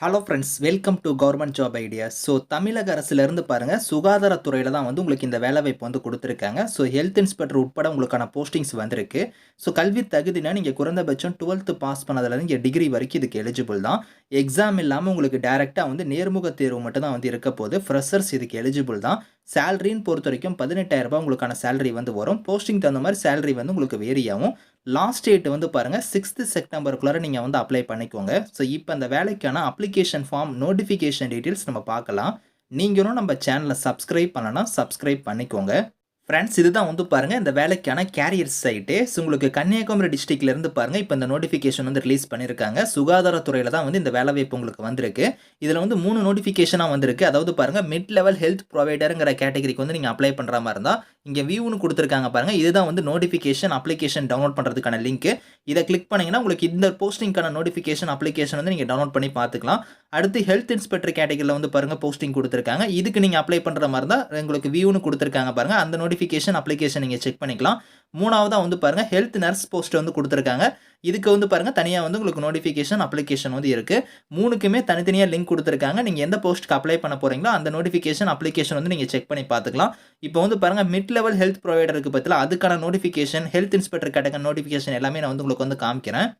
Hello friends welcome to government job idea so தமிழக அரசுலேருந்து பாருங்கள் சுகாதாரத்துறையில் தான் வந்து உங்களுக்கு இந்த வேலைவாய்ப்பு வந்து கொடுத்துருக்காங்க. ஸோ ஹெல்த் இன்ஸ்பெக்டர் உட்பட உங்களுக்கான போஸ்டிங்ஸ் வந்திருக்கு. ஸோ கல்வி தகுதினா நீங்கள் குறைந்தபட்சம் டுவெல்த்து பாஸ் பண்ணதுலேருந்து இங்கே டிகிரி வரைக்கும் இதுக்கு எலிஜிபிள் தான். எக்ஸாம் இல்லாமல் உங்களுக்கு டேரெக்டாக வந்து நேர்முக தேர்வு மட்டும் தான் வந்து இருக்க போது ஃப்ரெஷர்ஸ் இதுக்கு எலிஜிபிள் தான். சேலரின்னு பொறுத்த வரைக்கும் பதினெட்டாயிரரூபா உங்களுக்கான சேலரி வந்து வரும். போஸ்டிங் தகுந்த மாதிரி சேலரி வந்து உங்களுக்கு வேரி ஆகும். லாஸ்ட் டேட் வந்து பாருங்கள் சிக்ஸ்த்து செப்டம்பருக்குள்ளார நீங்கள் வந்து அப்ளை பண்ணிக்கோங்க. ஸோ இப்போ அந்த வேலைக்கான அப்ளிகேஷன் ஃபார்ம் நோட்டிஃபிகேஷன் டீட்டெயில்ஸ் நம்ம பார்க்கலாம். நீங்களும் நம்ம சேனலை சப்ஸ்கிரைப் பண்ணலாம் சப்ஸ்கிரைப் பண்ணிக்கோங்க. ஃப்ரெண்ட்ஸ் இதுதான் வந்து பாருங்கள் இந்த வேலைக்கான கேரியர் சைட்டு ஸோ உங்களுக்கு கன்னியாகுமரி டிஸ்ட்ரிக்ட்ல இருந்து பாருங்கள் இப்போ இந்த நோட்டிஃபிகேஷன் வந்து ரிலீஸ் பண்ணியிருக்காங்க சுகாதாரத்துறையில் தான் வந்து இந்த வேலைவாய்ப்பு உங்களுக்கு வந்திருக்கு. இதில் வந்து மூணு நோட்டிஃபிகேஷனாக வந்திருக்கு. அதாவது பாருங்கள் மிட் லெவல் ஹெல்த் ப்ரொவைடருங்கிற கேட்டகரிக்கு வந்து நீங்கள் அப்ளை பண்ணுற மாதிரி இருந்தால் இங்கே வியூன்னு கொடுத்துருக்காங்க பாருங்கள் இதுதான் வந்து நோட்டிஃபிகேஷன் அப்ளிகேஷன் டவுன்லோட் பண்ணுறதுக்கான லிங்க் இதை கிளிக் பண்ணிங்கன்னா உங்களுக்கு இந்த போஸ்டிங்கான நோட்டிஃபிகேஷன் அப்ளிகேஷன் வந்து நீங்கள் டவுன்லோட் பண்ணி பார்த்துக்கலாம். அடுத்து ஹெல்த் இன்ஸ்பெக்டர் கேட்டகரியில் வந்து பாருங்கள் போஸ்டிங் கொடுத்துருக்காங்க. இதுக்கு நீங்கள் அப்ளை பண்ணுற மாதிரி தான் உங்களுக்கு வியூன்னு கொடுத்துருக்காங்க பாருங்கள் அந்த நோட்டிஃபிகேஷன் அப்ளிகேஷன் நீங்கள் செக் பண்ணிக்கலாம். மூணாவதாக வந்து பாருங்கள் ஹெல்த் நர்ஸ் போஸ்ட் வந்து கொடுத்துருக்காங்க. இதுக்கு வந்து பாருங்கள் தனியாக வந்து உங்களுக்கு நோட்டிஃபிகேஷன் அப்ளிகேஷன் வந்து இருக்குது மூணுக்குமே தனித்தனியாக லிங்க் கொடுத்துருக்காங்க. நீங்கள் எந்த போஸ்ட்டுக்கு அப்ளை பண்ண போகிறீங்களோ அந்த நோட்டிஃபிகேஷன் அப்ளிகேஷன் வந்து நீங்கள் செக் பண்ணி பார்த்துக்கலாம். இப்போ வந்து பாருங்கள் மிட் லெவல் ஹெல்த் ப்ரொவைடருக்கு பற்றில அதுக்கான நோட்டிஃபிகேஷன் ஹெல்த் இன்ஸ்பெக்டர் கேட்டக நோட்டிஃபிகேஷன் எல்லாமே நான் வந்து உங்களுக்கு வந்து காமிக்கிறேன்.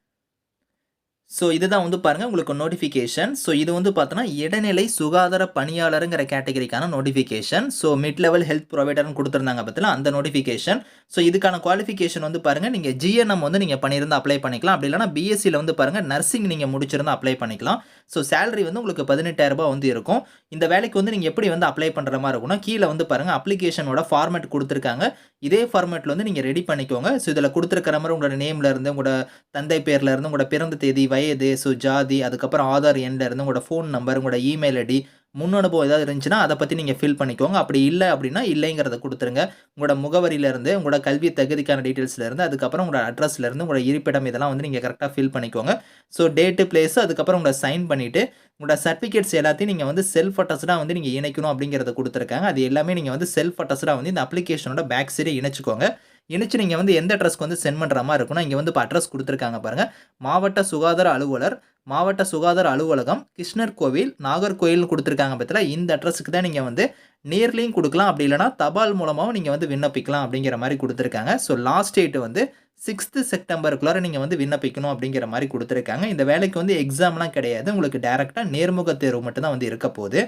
ஸோ இதுதான் வந்து பாருங்கள் உங்களுக்கு நோட்டிஃபிகேஷன் ஸோ இது வந்து பார்த்தோன்னா இடைநிலை சுகாதார பணியாளருங்கிற கேட்டகரிக்கான notification so mid level health ப்ரொவைடர்னு கொடுத்துருந்தாங்க பற்றில அந்த நோட்டிஃபிகேஷன் ஸோ இதுக்கான குவாலிஃபிகேஷன் வந்து பாருங்கள் நீங்கள் ஜிஎன்எம் வந்து நீங்கள் பண்ணியிருந்தால் அப்ளை பண்ணிக்கலாம். அப்படி இல்லைனா பிஎஸ்சியில் வந்து பாருங்கள் நர்சிங் நீங்கள் முடிச்சிருந்தால் அப்ளை பண்ணிக்கலாம். ஸோ சேலரி வந்து உங்களுக்கு பதினெட்டாயிரரூபா வந்து இருக்கும். இந்த வேலைக்கு வந்து நீங்கள் எப்படி வந்து அப்ளை பண்ணுற மாதிரி இருக்கும்னா கீழே வந்து பாருங்கள் அப்ளிகேஷனோட ஃபார்மேட் கொடுத்துருக்காங்க. இதே ஃபார்மேட்டில் வந்து நீங்கள் ரெடி பண்ணிக்கோங்க. ஸோ இதில் கொடுத்துருக்கிற மாதிரி உங்களோட நேம்ல இருந்து உங்களோட தந்தை பேரில் இருந்து உங்களோட பிறந்த தேதி வயது ஸோ ஜாதி அதுக்கப்புறம் ஆதார் எண்ணில் இருந்து உங்களோட ஃபோன் நம்பர் உங்களோட இமெயில் ஐடி முன் அனுபவம் ஏதாவது இருந்துச்சுன்னா அதை பற்றி நீங்கள் ஃபில் பண்ணிக்கோங்க. அப்படி இல்லை அப்படின்னா இல்லைங்கிறத கொடுத்துருங்க. உங்களோட முகவரியிலேருந்து உங்களோட கல்வி தகுதிக்கான டீட்டெயில்ஸ்லேருந்து அதுக்கப்புறம் உங்களோட அட்ரஸ்லேருந்து உங்களோட இருப்பிடம் இதெல்லாம் வந்து நீங்கள் கரெக்டாக ஃபில் பண்ணிக்கோங்க. ஸோ டேட்டு பிளேஸ் அதுக்கப்புறம் உங்களை சைன் பண்ணிவிட்டு உங்களோட சர்டிஃபிகேட்ஸ் எல்லாத்தையும் நீங்கள் வந்து செல்ஃப் அட்டஸ்டாக வந்து நீங்கள் இணைக்கணும் அப்படிங்கிறத கொடுத்துருக்காங்க. அது எல்லாமே நீங்கள் வந்து செல்ஃப் அட்டஸ்டாக வந்து இந்த அப்ளிகேஷனோட பேக் சைடே இணைச்சிக்கோங்க. இணைச்சு நீங்கள் வந்து எந்த அட்ரஸ்க்கு வந்து சென்ட் பண்ணுற மாதிரி இருக்குன்னா இங்கே வந்து இப்போ அட்ரஸ் கொடுத்துருக்காங்க பாருங்கள் மாவட்ட சுகாதார அலுவலர் மாவட்ட சுகாதார அலுவலகம் கிருஷ்ணர் கோவில் நாகர்கோவில் கொடுத்துருக்காங்க பற்றியில் இந்த அட்ரஸுக்கு தான் நீங்கள் வந்து நேர்லேயும் கொடுக்கலாம். அப்படி இல்லைனா தபால் மூலமாகவும் நீங்கள் வந்து விண்ணப்பிக்கலாம் அப்படிங்கிற மாதிரி கொடுத்துருக்காங்க. ஸோ லாஸ்ட் டேட்டு வந்து சிக்ஸ்த்து செப்டம்பருக்குள்ளார நீங்கள் வந்து விண்ணப்பிக்கணும் அப்படிங்கிற மாதிரி கொடுத்துருக்காங்க. இந்த வேலைக்கு வந்து எக்ஸாம்லாம் கிடையாது. உங்களுக்கு டேரெக்டாக நேர்முக தேர்வு மட்டும்தான் வந்து இருக்க போகுது.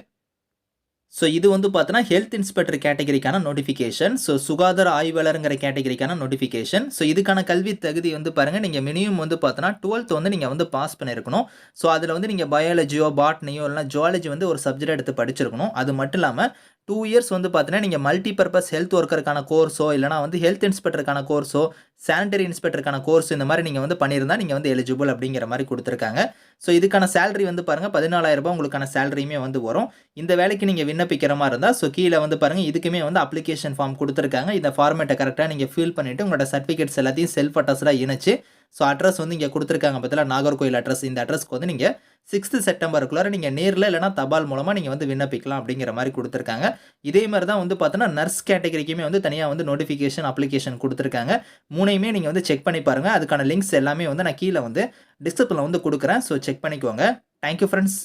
ஸோ இது வந்து பார்த்தோன்னா ஹெல்த் இன்ஸ்பெக்டர் கேட்டகரிக்கான நோட்டிஃபிகேஷன் ஸோ சுகாதார ஆய்வாளருங்கிற கேட்டகரிக்கான நோட்டிஃபிகேஷன் ஸோ இதுக்கான கல்வி தகுதி வந்து பாருங்கள் நீங்கள் மினிமம் வந்து பார்த்தோன்னா டுவெல்த் வந்து நீங்கள் வந்து பாஸ் பண்ணியிருக்கணும் ஸோ அதில் வந்து நீங்கள் பயாலஜியோ பாட்னியோ இல்லைனா ஜுவாலஜி வந்து ஒரு சப்ஜெக்ட் எடுத்து படிச்சிருக்கணும். அது மட்டும் இல்லாமல் டூ இயர்ஸ் வந்து பார்த்தீங்கன்னா நீங்கள் மல்டி பர்பஸ் ஹெல்த் ஒர்க்கருக்கான கோர்ஸோ இல்லைனா வந்து ஹெல்த் இன்ஸ்பெக்டருக்கான கோர்ஸோ சானிட்டரி இன்ஸ்பெக்டருக்கான கோர்ஸ் இந்த மாதிரி நீங்கள் வந்து பண்ணியிருந்தால் நீங்கள் வந்து எலிஜிபிள் அப்படிங்கிற மாதிரி கொடுத்துருக்காங்க. ஸோ இதுக்கான சேலரி வந்து பாருங்கள் பதினாலாயிரரூபா உங்களுக்கான சேலரியுமே வந்து வரும். இந்த வேலைக்கு நீங்கள் விண்ணப்பிக்கிற மாதிரி இருந்தால் ஸோ கீழே வந்து பாருங்கள் இதுக்குமே வந்து அப்ளிகேஷன் ஃபார்ம் கொடுத்துருக்காங்க. இந்த ஃபார்மேட்டை கரெக்டாக நீங்கள் ஃபில் பண்ணிவிட்டு உங்களோட சர்டிஃபிகேட்ஸ் எல்லாத்தையும் செல்ஃப் அட்டஸ்டாக இணைச்சு ஸோ அட்ரஸ் வந்து இங்கே கொடுத்துருக்காங்க பார்த்தீங்களா நாகர்கோயில் அட்ரஸ் இந்த அட்ரஸ்க்கு வந்து நீங்கள் சிக்ஸ்த்து செப்டம்பருக்குள்ளார நீங்கள் நேரில் இல்லைனா தபால் மூலமாக நீங்கள் வந்து விண்ணப்பிக்கலாம் அப்படிங்கிற மாதிரி கொடுத்துருக்காங்க. இதே மாதிரி தான் வந்து பார்த்தோன்னா நர்ஸ் கேட்டகரிக்குமே வந்து தனியாக வந்து நோட்டிஃபிகேஷன் அப்ளிகேஷன் கொடுத்துருக்காங்க. மூணையுமே நீங்கள் வந்து செக் பண்ணி பாருங்கள் அதுக்கான லிங்க்ஸ் எல்லாமே வந்து நான் கீழே வந்து டிஸ்கிரிப்ஷனில் வந்து கொடுக்குறேன். ஸோ செக் பண்ணிக்கோங்க. Thank you friends